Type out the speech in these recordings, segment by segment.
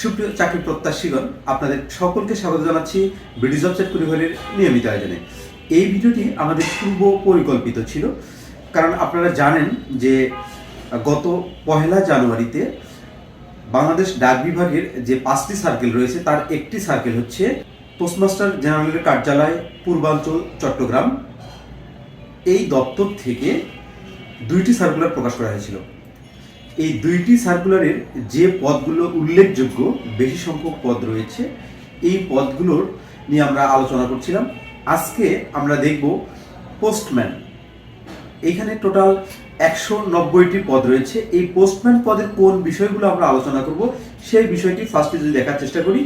সুপ্রিয় চাকরি প্রত্যাশীগণ, আপনাদের সকলকে স্বাগত জানাচ্ছি ব্রিটিশ ওয়েবসাইট পরিবারের নিয়মিত আয়োজনে। এই ভিডিওটি আমাদের পূর্ব পরিকল্পিত ছিল, কারণ আপনারা জানেন যে গত পহেলা জানুয়ারিতে বাংলাদেশ ডাক বিভাগের যে পাঁচটি সার্কেল রয়েছে, তার একটি সার্কেল হচ্ছে পোস্টমাস্টার জেনারেলের কার্যালয়, পূর্বাঞ্চল, চট্টগ্রাম। এই দপ্তর থেকে দুইটি সার্কুলার প্রকাশ করা হয়েছিল। এই দুইটি সার্কুলারের যে পদগুলো উল্লেখযোগ্য, বেশি সংখ্যক পদ রয়েছে, এই পদগুলোর নিয়ে আমরা আলোচনা করছিলাম। আজকে আমরা দেখব পোস্টম্যান এখানে টোটাল একশো নব্বইটি পদ রয়েছে। এই পোস্টম্যান পদের কোন বিষয়গুলো আমরা আলোচনা করব, সেই বিষয়টি ফার্স্টে যদি দেখার চেষ্টা করি,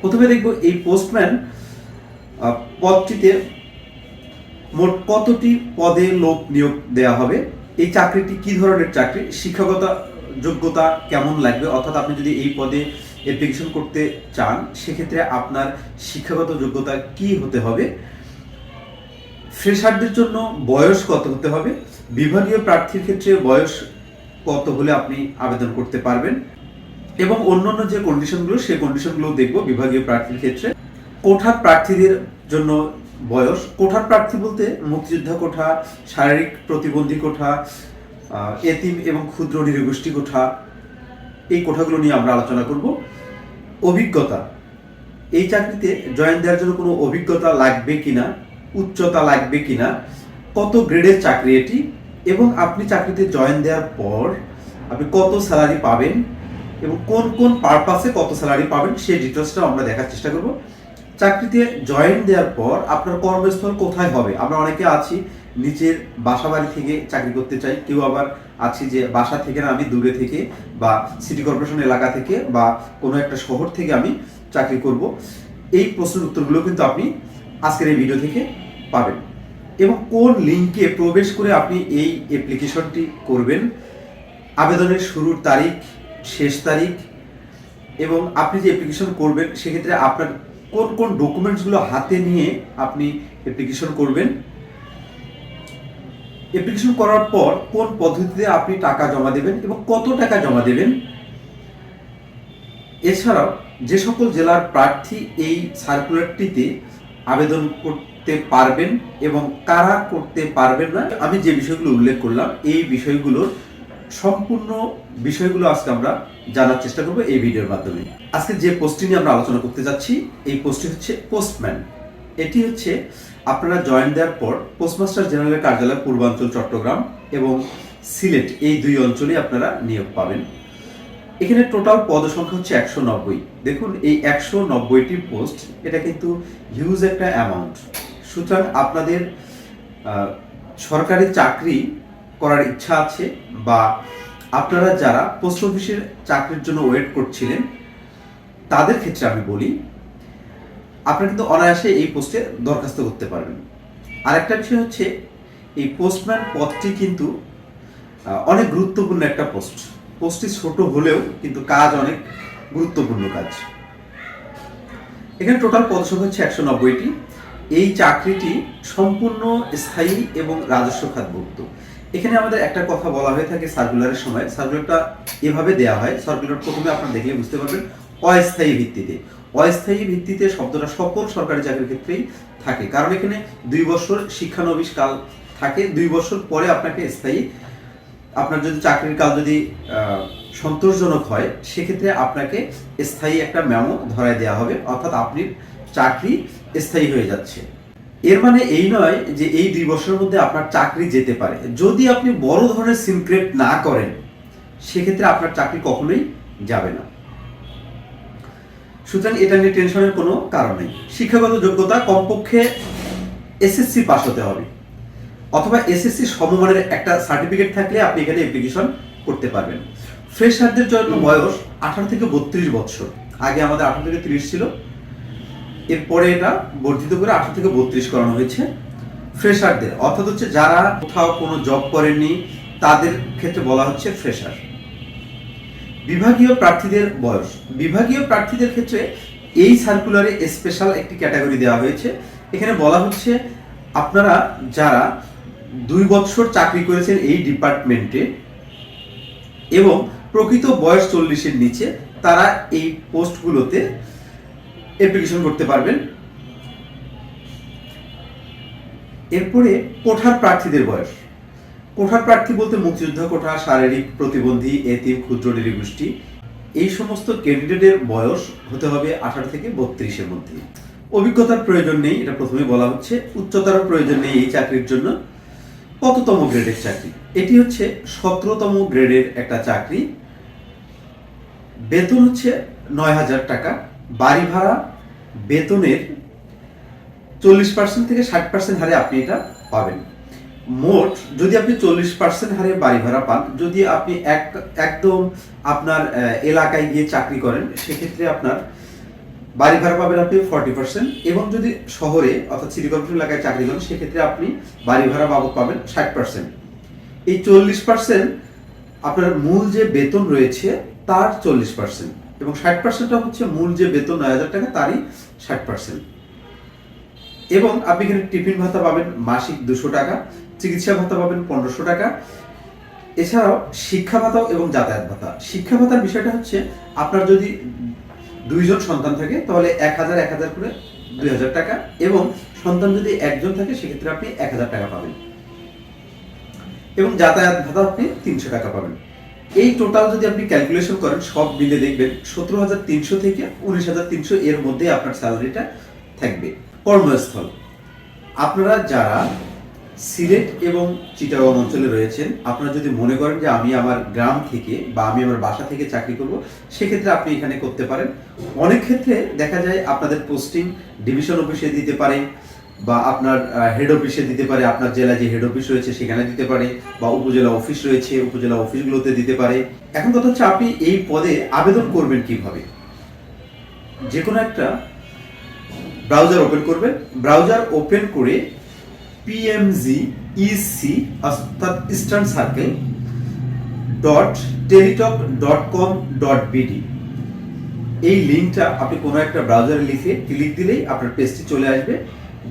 প্রথমে দেখব এই পোস্টম্যান পদটিতে মোট কতটি পদে লোক নিয়োগ দেওয়া হবে। এই চাকরিটি কি ধরনের চাকরি? শিক্ষাগত যোগ্যতা কেমন লাগবে? অর্থাৎ আপনি যদি এই পদে অ্যাপ্লিকেশন করতে চান, সেক্ষেত্রে আপনার শিক্ষাগত যোগ্যতা কি হতে হবে? ফ্রেশারদের জন্য বয়স কত হতে হবে? বিভাগীয় প্রার্থীর ক্ষেত্রে বয়স কত হলে আপনি আবেদন করতে পারবেন? এবং অন্যান্য যে কন্ডিশনগুলো সেই কন্ডিশনগুলো দেখব বিভাগীয় প্রার্থীর ক্ষেত্রে। কোঠার প্রার্থীদের জন্য বয়স। কোঠার প্রার্থী বলতে মুক্তিযোদ্ধা কোঠা, শারীরিক প্রতিবন্ধী কোঠা এতিম এবং ক্ষুদ্র নিরগোষ্ঠী কোঠা, এই কোঠাগুলো নিয়ে আমরা আলোচনা করব। অভিজ্ঞতা। এই চাকরিতে জয়েন দেওয়ার জন্য কোনো অভিজ্ঞতা লাগবে কিনা, উচ্চতা লাগবে কিনা, কত গ্রেডের চাকরি এটি, এবং আপনি চাকরিতে জয়েন দেওয়ার পর আপনি কত স্যালারি পাবেন, এবং কোন কোন পারপাসে কত স্যালারি পাবেন, সেই ডিটেলসটা আমরা দেখার চেষ্টা করব। চাকরিতে জয়েন দেওয়ার পর আপনার কর্মস্থল কোথায় হবে? আমরা অনেকে আছি, নিচের বাসা বাড়ি থেকে চাকরি করতে চাই। কেউ আবার আছি যে বাসা থেকে না, আমি দূরে থেকে বা সিটি কর্পোরেশন এলাকা থেকে বা কোনো একটা শহর থেকে আমি চাকরি করব। এই প্রশ্নের উত্তরগুলো কিন্তু আপনি আজকের এই ভিডিও থেকে পাবেন। এবং কোন লিঙ্কে প্রবেশ করে আপনি এই অ্যাপ্লিকেশনটি করবেন? আবেদনের শুরুর তারিখ, শেষ তারিখ এবং আপনি যে অ্যাপ্লিকেশন করবেন, সেক্ষেত্রে আপনার কোন কোন ডকুমেন্টসগুলো হাতে নিয়ে আপনি অ্যাপ্লিকেশন করবেন? অ্যাপ্লিকেশন করার পর কোন পদ্ধতিতে আপনি টাকা জমা দেবেন এবং কত টাকা জমা দেবেন? এছাড়াও যে সকল জেলার প্রার্থী এই সার্কুলারটিতে আবেদন করতে পারবেন এবং কারা করতে পারবেন না, আমি যে বিষয়গুলো উল্লেখ করলাম, এই বিষয়গুলোর সম্পূর্ণ বিষয়গুলো আজকে আমরা জানার চেষ্টা করব এই ভিডিওর মাধ্যমে। আজকে যে পোস্টটি নিয়ে আমরা আলোচনা করতে যাচ্ছি, এই পোস্টটি হচ্ছে পোস্টম্যান এটি হচ্ছে আপনারা জয়েন দেওয়ার পর পোস্টমাস্টার জেনারেলের কার্যালয় পূর্বাঞ্চল, চট্টগ্রাম এবং সিলেট এই দুই অঞ্চলে আপনারা নিয়োগ পাবেন। এখানে টোটাল পদসংখ্যা হচ্ছে একশো নব্বই। দেখুন, এই একশো নব্বইটি পোস্ট এটা কিন্তু হিউজ একটা অ্যামাউন্ট সুতরাং আপনাদের সরকারি চাকরি করার ইচ্ছা আছে বা আপনারা যারা পোস্ট অফিসের চাকরির জন্য ওয়েট করছিলেন, তাদের ক্ষেত্রে আমি বলি, আপনারা কিন্তু অনায়াসে এই পোস্টে দরখাস্ত করতে পারবেন। আরেকটা বিষয় হচ্ছে, এই পোস্টম্যান পদটি কিন্তু অনেক গুরুত্বপূর্ণ একটা পোস্ট পোস্টটি ছোট হলেও কিন্তু কাজ অনেক গুরুত্বপূর্ণ কাজ। এখানে টোটাল পদ পদসংখ্যা হচ্ছে একশো নব্বইটি। এই চাকরিটি সম্পূর্ণ স্থায়ী এবং রাজস্ব খাতভুক্ত। এখানে আমাদের একটা কথা বলা হয়ে থাকে সার্কুলারের সময়। সার্কুলারটা এভাবে দেওয়া হয়। সার্কুলার প্রথমে আপনারা দেখলে বুঝতে পারবেন অস্থায়ী ভিত্তিতে। অস্থায়ী ভিত্তিতে শব্দটা সকল সরকারি চাকরির ক্ষেত্রেই থাকে। কারণ এখানে দুই বছর শিক্ষানবিশ কাল থাকে। দুই বছর পরে আপনাকে স্থায়ী আপনার যদি চাকরির কাল যদি সন্তোষজনক হয়, সেক্ষেত্রে আপনাকে স্থায়ী একটা মেমো ধরায় দেওয়া হবে। অর্থাৎ আপনি চাকরি স্থায়ী হয়ে যাচ্ছে। এর মানে এই নয় যে এই দুই বছরের মধ্যে আপনার চাকরি যেতে পারে। যদি আপনি বড় ধরনের সিনক্রেট না করেন, সেক্ষেত্রে আপনার চাকরি কখনোই যাবে না। সুতরাং এটা নিয়ে টেনশনের কোনো কারণ নেই। শিক্ষাগত যোগ্যতা কমপক্ষে এসএসসি পাস হতে হবে। অথবা এসএসসি সমমানের একটা সার্টিফিকেট থাকলে আপনি এখানে অ্যাপ্লিকেশন করতে পারবেন। ফ্রেশারদের জন্য বয়স আঠারো থেকে বত্রিশ বছর। আগে আমাদের আঠারো থেকে তিরিশ ছিল। এরপরে এটা বর্ধিত করে আঠারো থেকে বত্রিশ করানো হয়েছে। ফ্রেশারদের অর্থাৎ হচ্ছে যারা কোথাও কোনো জব করেননি, তাদের ক্ষেত্রে বলা হচ্ছে ফ্রেশার বিভাগীয় প্রার্থীদের বয়স। বিভাগীয় প্রার্থীদের ক্ষেত্রে এই সার্কুলারে স্পেশাল একটি ক্যাটাগরি দেওয়া হয়েছে। এখানে বলা হচ্ছে আপনারা যারা দুই বছর চাকরি করেছেন এই ডিপার্টমেন্টে এবং প্রকৃত বয়স চল্লিশের নিচে, তারা এই পোস্টগুলোতে অ্যাপ্লিকেশন করতে পারবেন। এরপরে কোঠার প্রার্থীদের বয়স। কোঠার প্রার্থী বলতে মুক্তিযোদ্ধা কোঠা, শারীরিক প্রতিবন্ধী, এতিম, ক্ষুদ্র, নিরীগোষ্ঠী, এই সমস্ত ক্যান্ডিডেটের বয়স হতে হবে আঠারো থেকে বত্রিশের মধ্যে। অভিজ্ঞতার প্রয়োজন নেই, এটা প্রথমে বলা হচ্ছে। উচ্চতার প্রয়োজন নেই এই চাকরির জন্য। কততম গ্রেডের চাকরি? এটি হচ্ছে সতেরোতম গ্রেডের একটা চাকরি। বেতন হচ্ছে নয় হাজার টাকা। বাড়ি ভাড়া, বেতনের চল্লিশ পার্সেন্ট থেকে ষাট পার্সেন্ট হারে আপনি এটা পাবেন। মোট যদি আপনি চল্লিশ পার্সেন্ট হারে বাড়ি ভাড়া পান, যদি আপনি এক, একদম আপনার এলাকায় গিয়ে চাকরি করেন, সেক্ষেত্রে আপনার বাড়ি ভাড়া পাবেন আপনি ফর্টি পার্সেন্ট এবং যদি শহরে অর্থাৎ সিটি কর্পোরেশন এলাকায় চাকরি করেন, সেক্ষেত্রে আপনি বাড়ি ভাড়া বাবদ পাবেন ষাট পার্সেন্ট এই চল্লিশ পার্সেন্ট আপনার মূল যে বেতন রয়েছে, তার চল্লিশ পার্সেন্ট এবং ষাট পার্সেন্টটা হচ্ছে মূল যে বেতন নয় হাজার টাকা, তারই ষাট পার্সেন্ট এবং আপনি এখানে টিফিন ভাতা পাবেন মাসিক দুশো টাকা, চিকিৎসা ভাতা পাবেন পনেরোশো টাকা। এছাড়াও শিক্ষা ভাতা এবং যাতায়াত ভাতা। শিক্ষা ভাতার বিষয়টা হচ্ছে আপনার যদি দুইজন সন্তান থাকে, তাহলে এক হাজার এক হাজার করে দুই হাজার টাকা এবং সন্তান যদি একজন থাকে, সেক্ষেত্রে আপনি এক হাজার টাকা পাবেন। এবং যাতায়াত ভাতা আপনি তিনশো টাকা পাবেন। এই টোটাল যদি আপনি ক্যালকুলেশন করেন, সব মিলে দেখবেন সতেরো হাজার তিনশো থেকে উনিশ হাজার তিনশো এর মধ্যে আপনার স্যালারিটা থাকবে। কর্মস্থল। আপনারা যারা সিলেট এবং চিটাগং অঞ্চলে রয়েছেন, আপনারা যদি মনে করেন যে আমি আমার গ্রাম থেকে বা আমি আমার বাসা থেকে চাকরি করব, সেক্ষেত্রে আপনি এখানে করতে পারেন। অনেক ক্ষেত্রে দেখা যায় আপনাদের পোস্টিং ডিভিশন অফিসে দিতে পারে বা আপনার হেড অফিসে দিতে পারে, আপনার জেলায় যে হেড অফিস রয়েছে সেখানে দিতে পারে, বা উপজেলা অফিস রয়েছে, উপজেলা অফিসগুলোতে দিতে পারে। এখন কথা হচ্ছে, আপনি এই পদে আবেদন করবেন কীভাবে? যে কোনো একটা ব্রাউজার ওপেন করবেন। ব্রাউজার ওপেন করে পিএমজি ইসি অর্থাৎ eastern circle dot Teletalk dot com dot BD এই লিঙ্কটা আপনি কোনো একটা ব্রাউজারে লিখে ক্লিক দিলেই আপনার পেজটি চলে আসবে।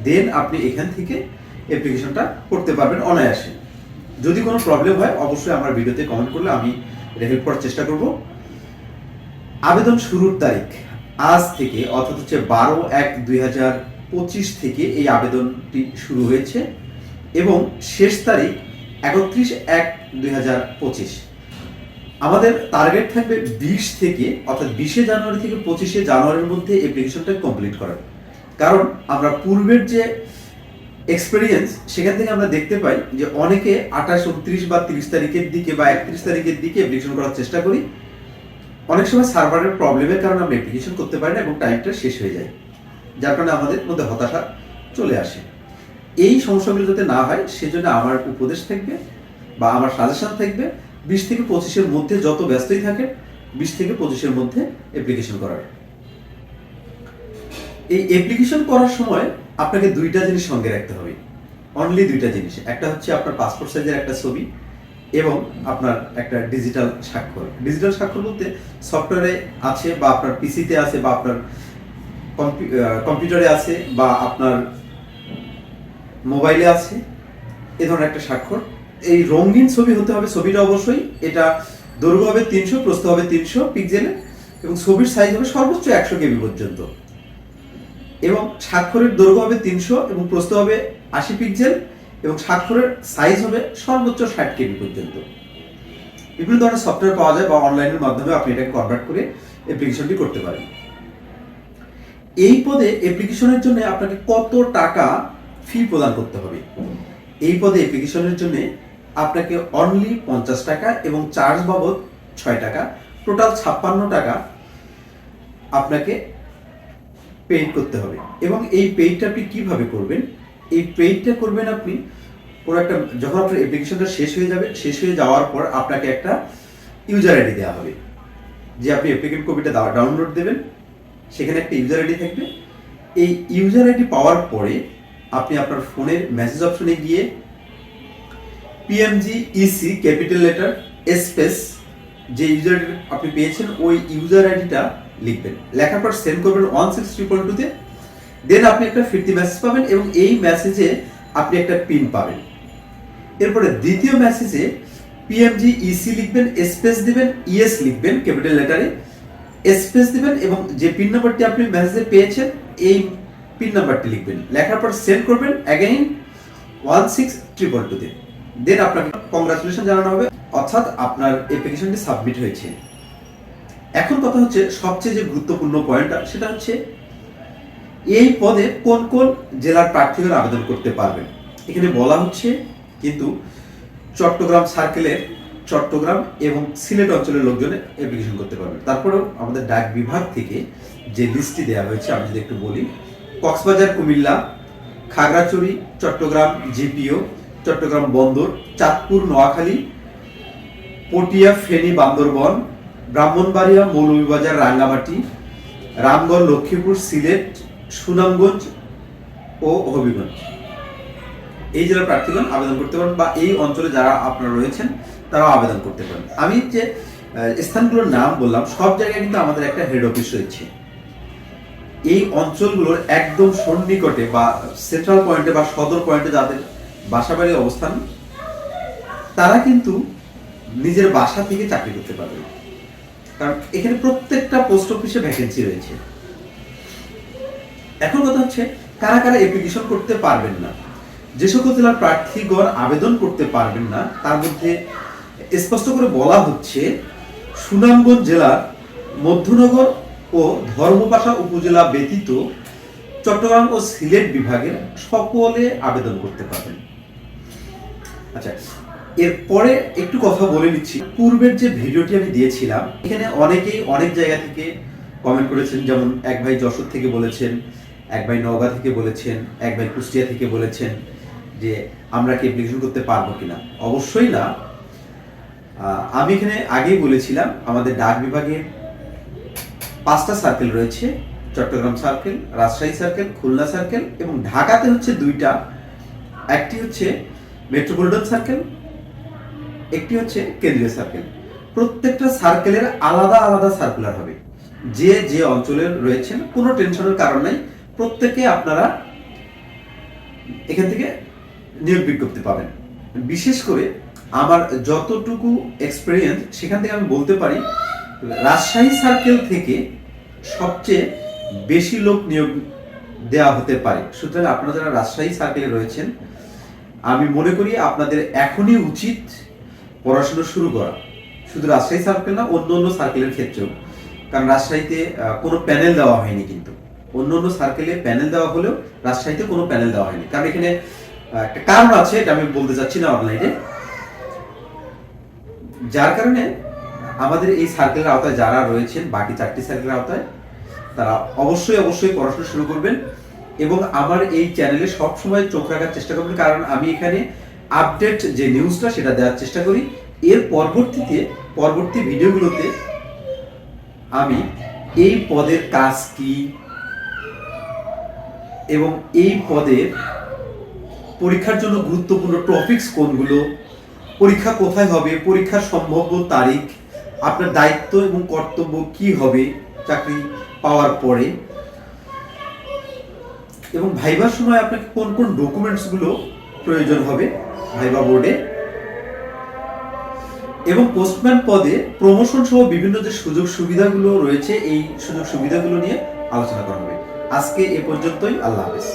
দেন আপনি এখান থেকে অ্যাপ্লিকেশনটা করতে পারবেন অনায়াসে। যদি কোনো প্রবলেম হয়, অবশ্যই আমার ভিডিওতে কমেন্ট করলে আমি এটা হেল্প করার চেষ্টা করব। আবেদন শুরুর তারিখ, আজ থেকে অর্থাৎ হচ্ছে বারো এক দুই হাজার পঁচিশ থেকে এই আবেদনটি শুরু হয়েছে এবং শেষ তারিখ একত্রিশ এক দুই হাজার পঁচিশ। আমাদের টার্গেট থাকবে বিশ থেকে, অর্থাৎ বিশে জানুয়ারি থেকে পঁচিশে জানুয়ারির মধ্যে অ্যাপ্লিকেশনটা কমপ্লিট করার। কারণ আমরা পূর্বের যে এক্সপেরিয়েন্স সেখান থেকে আমরা দেখতে পাই যে অনেকে আঠাশ, উনত্রিশ বা তিরিশ তারিখের দিকে বা একত্রিশ তারিখের দিকে অ্যাপ্লিকেশন করার চেষ্টা করি। অনেক সময় সার্ভারের প্রবলেমের কারণে আমরা অ্যাপ্লিকেশন করতে পারি না এবং টাইমটা শেষ হয়ে যায়। যার কারণে আমাদের মধ্যে হতাশা চলে আসে। এই সমস্যাগুলো যাতে না হয়, সেজন্য আমার উপদেশ থাকবে বা আমার সাজেশন থাকবে, বিশ থেকে পঁচিশের মধ্যে যত ব্যস্তই থাকে বিশ থেকে পঁচিশের মধ্যে অ্যাপ্লিকেশন করার। এই অ্যাপ্লিকেশন করার সময় আপনাকে দুইটা জিনিস সঙ্গে রাখতে হবে। অনলি দুইটা জিনিস। একটা হচ্ছে আপনার পাসপোর্ট সাইজের একটা ছবি এবং আপনার একটা ডিজিটাল স্বাক্ষর। ডিজিটাল স্বাক্ষর বলতে সফটওয়্যারে আছে বা আপনার পিসিতে আছে বা আপনার কম্পিউটারে আছে বা আপনার মোবাইলে আছে। এ ধরনের একটা স্বাক্ষর। এই রঙিন ছবি হতে হবে ছবিটা অবশ্যই। এটা দৈর্ঘ্য হবে তিনশো, প্রস্থ হবে তিনশো পিক্সেলে এবং ছবির সাইজ হবে সর্বোচ্চ একশো কেবি পর্যন্ত। এবং স্বাক্ষরের দৈর্ঘ্য হবে তিনশো এবং প্রস্থ হবে আশি পিক্সেল এবং স্বাক্ষরের সাইজ হবে সর্বোচ্চ ষাট কেবি পর্যন্ত। বিভিন্ন ধরনের সফটওয়্যার পাওয়া যায় বা অনলাইনের মাধ্যমে আপনি এটাকে কনভার্ট করে অ্যাপ্লিকেশনটি করতে পারেন। এই পদে অ্যাপ্লিকেশনের জন্য আপনাকে কত টাকা ফি প্রদান করতে হবে? এই পদে অ্যাপ্লিকেশনের জন্য আপনাকে অনলি পঞ্চাশ টাকা এবং চার্জ বাবদ ছয় টাকা। টোটাল ছাপ্পান্ন টাকা আপনাকে পেইড করতে হবে। এবং এই পেইডটা আপনি কীভাবে করবেন? এই পেইডটা করবেন আপনি, কোনো একটা যখন আপনার অ্যাপ্লিকেশনটা শেষ হয়ে যাবে, শেষ হয়ে যাওয়ার পর আপনাকে একটা ইউজার আইডি দেওয়া হবে। যে আপনি অ্যাপ্লিকেন্ট কপিটা ডাউনলোড দেবেন, সেখানে একটা ইউজার আইডি থাকবে। এই ইউজার আইডি পাওয়ার পরে আপনি আপনার ফোনের মেসেজ অপশনে গিয়ে PMG EC capital letter space যে ইউজার আইডি আপনি পেয়েছেন, ওই ইউজার আইডিটা লিখবেন। লেখার পর সেন্ড করবেন ওয়ান সিক্স ট্রিপল টুতে দেন আপনি একটা ফিরতি মেসেজ পাবেন এবং এই মেসেজে আপনি একটা পিন পাবেন। এরপরে দ্বিতীয় মেসেজে পিএমজি ইসি লিখবেন স্পেস দিবেন ইএস লিখবেন ক্যাপিটাল লেটারে স্পেস দিবেন এবং যে পিন নাম্বারটি আপনি মেসেজে পেয়েছেন, এই পিন নাম্বারটি লিখবেন। লেখার পর সেন্ড করবেন again one six triple two দিয়ে দেন আপনাকে কংগ্রাচুলেশন জানানো হবে। অর্থাৎ আপনার অ্যাপ্লিকেশনটি সাবমিট হয়েছে। এখন কথা হচ্ছে সবচেয়ে যে গুরুত্বপূর্ণ পয়েন্ট সেটা হচ্ছে এই পদে কোন কোন জেলার প্রার্থীরা আবেদন করতে পারবেন। এখানে বলা হচ্ছে কিন্তু চট্টগ্রাম সার্কেলের চট্টগ্রাম এবং সিলেট অঞ্চলের লোকজন অ্যাপ্লিকেশন করতে পারবেন। তারপরেও আমাদের ডাক বিভাগ থেকে যে লিস্টটি দেওয়া হয়েছে, আমি যদি একটু বলি, কক্সবাজার, কুমিল্লা, খাগড়াছড়ি, চট্টগ্রাম জিপিও, চট্টগ্রাম বন্দর, চাঁদপুর, নোয়াখালী, পটিয়া, ফেনী, বান্দরবন ব্রাহ্মণবাড়িয়া মৌলভীবাজার রাঙ্গামাটি, রামগড় লক্ষ্মীপুর সিলেট, সুনামগঞ্জ ও হবিগঞ্জ। এই জেলার প্রার্থীগণ আবেদন করতে পারেন বা এই অঞ্চলে যারা আপনারা রয়েছেন, তারাও আবেদন করতে পারেন। আমি যে স্থানগুলোর নাম বললাম, সব জায়গায় কিন্তু আমাদের একটা হেড অফিস রয়েছে। এই অঞ্চলগুলোর একদম সন্নিকটে বা সেন্ট্রাল পয়েন্টে বা সদর পয়েন্টে যাদের বাসাবাড়ি অবস্থান, তারা কিন্তু নিজের বাসা থেকে চাকরি করতে পারবে। কারণ এখানে প্রত্যেকটা পোস্ট অফিসে ভ্যাকেন্সি রয়েছে। এখন কথা হচ্ছে, কারা কারা অ্যাপ্লিকেশন করতে পারবেন না? যে সকল জেলার প্রার্থীগণ আবেদন করতে পারবেন না, তার মধ্যে স্পষ্ট করে বলা হচ্ছে, সুনামগঞ্জ জেলার মধ্যনগর ও ধর্মপাশা উপজেলা ব্যতীত চট্টগ্রাম ও সিলেট বিভাগের সকলে আবেদন করতে পারবেন। আচ্ছা এরপরে একটু কথা বলে নিচ্ছি। পূর্বের যে ভিডিওটি আমি দিয়েছিলাম, এখানে অনেকেই অনেক জায়গা থেকে কমেন্ট করেছেন, যেমন এক ভাই যশোর থেকে বলেছেন, এক ভাই নওগাঁ থেকে বলেছেন, এক ভাই কুষ্টিয়া থেকে বলেছেন যে আমরা কি অ্যাপ্লিকেশন করতে পারব কিনা। অবশ্যই না। আমি এখানে আগেই বলেছিলাম, আমাদের ডাক বিভাগে পাঁচটা সার্কেল রয়েছে, Chattogram circle Rajshahi circle Khulna circle এবং ঢাকাতে হচ্ছে দুইটা। একটি হচ্ছে মেট্রোপলিটন সার্কেল একটি হচ্ছে কেন্দ্রীয় সার্কেল প্রত্যেকটা সার্কেলের আলাদা আলাদা সার্কুলার হবে। যে যে অঞ্চলের রয়েছেন, কোনো টেনশনের কারণ নাই। প্রত্যেকে আপনারা এখান থেকে নিয়োগ বিজ্ঞপ্তি পাবেন। বিশেষ করে আমার যতটুকু এক্সপেরিয়েন্স সেখান থেকে আমি বলতে পারি, রাজশাহী সার্কেল থেকে সবচেয়ে বেশি লোক নিয়োগ দেওয়া হতে পারে। সুতরাং আপনারা যারা রাজশাহী সার্কেলে রয়েছেন, আমি মনে করি আপনাদের এখনই উচিত পড়াশোনা শুরু করা। শুধু রাজশাহী সার্কেল না, অন্য অন্য সার্কেলের ক্ষেত্রেও। কারণ রাজশাহীতে কোনো প্যানেল দেওয়া হয়নি কিন্তু। অন্য অন্য সার্কেলে প্যানেল দেওয়া হলেও রাজশাহীতে কোনো প্যানেল দেওয়া হয়নি। কারণ এখানে একটা কারণ আছে, এটা আমি বলতে চাচ্ছি না অনলাইনে যার কারণে আমাদের এই সার্কেলের আওতায় যারা রয়েছেন, বাকি চারটি সার্কেলের আওতায়, তারা অবশ্যই অবশ্যই পড়াশোনা শুরু করবেন এবং আমার এই চ্যানেলে সবসময় চোখ রাখার চেষ্টা করবেন। কারণ আমি এখানে আপডেট যে নিউজটা সেটা দেওয়ার চেষ্টা করি। এর পরবর্তীতে, পরবর্তী ভিডিওগুলোতে আমি এই পদের কাজ কি এবং এই পদের পরীক্ষার জন্য গুরুত্বপূর্ণ টপিকস কোনগুলো, পরীক্ষা কোথায় হবে, পরীক্ষার সম্ভাব্য তারিখ, আপনার দায়িত্ব এবং কর্তব্য কি হবে চাকরি পাওয়ার পরে। এবং ভাইবার সময় আপনাকে কোন কোন ডকুমেন্টসগুলো প্রয়োজন হবে ভাইবা বোর্ডে এবং পোস্টম্যান পদে প্রমোশন সহ বিভিন্ন যে সুযোগ সুবিধাগুলো রয়েছে, এই সুযোগ সুবিধাগুলো নিয়ে আলোচনা করা হবে। আজকে এ পর্যন্তই, আল্লাহ হাফেজ।